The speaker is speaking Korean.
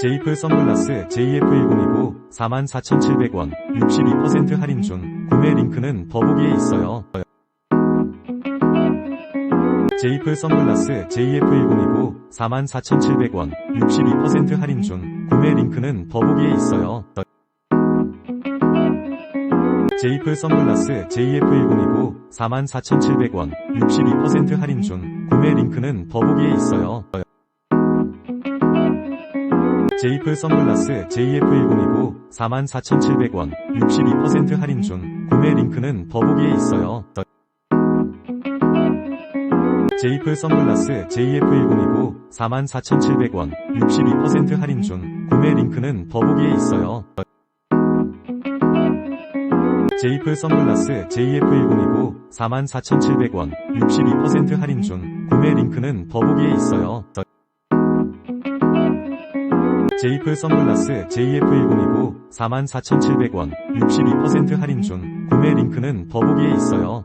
제이플 선글라스 JF1029 44,700원 62% 할인 중 구매 링크는 더보기에 있어요. 제이플 선글라스 JF1029 44,700원 62% 할인 중 구매 링크는 더보기에 있어요. 제이플 선글라스 JF1029 44,700원 62% 할인 중 구매 링크는 더보기에 있어요. 제이플 선글라스 JF1029 44,700원 62% 할인 중 구매 링크는 더보기에 있어요. 제이플 선글라스 JF1029 44,700원 62% 할인 중 구매 링크는 더보기에 있어요. 제이플 선글라스 JF1029 44,700원 62% 할인 중 구매 링크는 더보기에 있어요. 제이플 선글라스 JF1029 44,700원 62% 할인 중 구매 링크는 더보기에 있어요.